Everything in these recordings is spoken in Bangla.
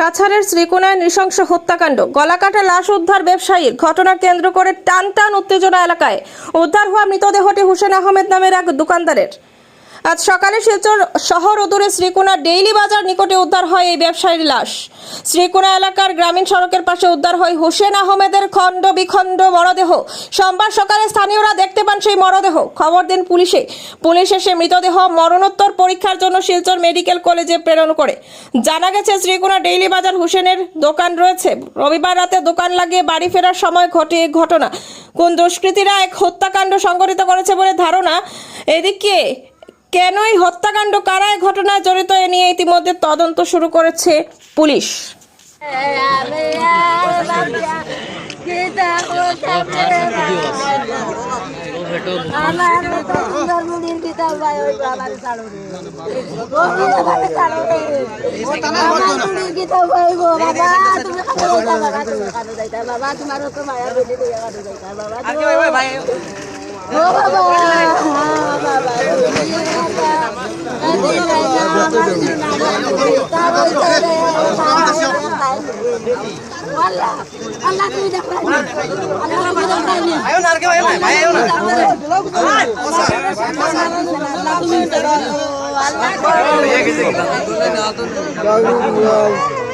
কাছাড়ের শ্রীকোনায় নৃশংস হত্যাকাণ্ড। গলাকাটা লাশ উদ্ধার ব্যবসায়ীর ঘটনা কেন্দ্র করে টান টান উত্তেজনা এলাকায়। উদ্ধার হওয়া মৃতদেহটি হুসেন আহমেদ নামের এক দোকানদারের। আজ সকালে শিলচর শহর অদূরে শ্রীকোনা ডেইলি বাজার নিকটে উদ্ধার হয় এই ব্যবসায়ীর লাশ। শ্রীকোনা এলাকার গ্রামীণ সড়কের পাশে উদ্ধার হয় হোসেন আহমেদের খণ্ড বিখণ্ড মরদেহ। সোমবার সকালে স্থানীয়রা দেখতে পান সেই মরদেহ। খবর দেন পুলিশে। পুলিশ এসে মৃতদেহ মরণোত্তর পরীক্ষার জন্য শিলচর মেডিকেল কলেজে প্রেরণ করে। জানা গেছে, শ্রীকোনা ডেইলি বাজার হোসেনের দোকান রয়েছে। রবিবার রাতে দোকান লাগিয়ে বাড়ি ফেরার সময় ঘটে এই ঘটনা। কোন দুষ্কৃতীরা এক হত্যাকাণ্ড সংঘটিত করেছে বলে ধারণা? এদিকে কেন এই হত্যাকাণ্ড? কারা এই ঘটনায় জড়িত এ নিয়ে ইতিমধ্যে তদন্ত শুরু করেছে পুলিশ। আমার তো আল্লাহ।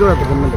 ಗೌರ್ಮೆಂಟ್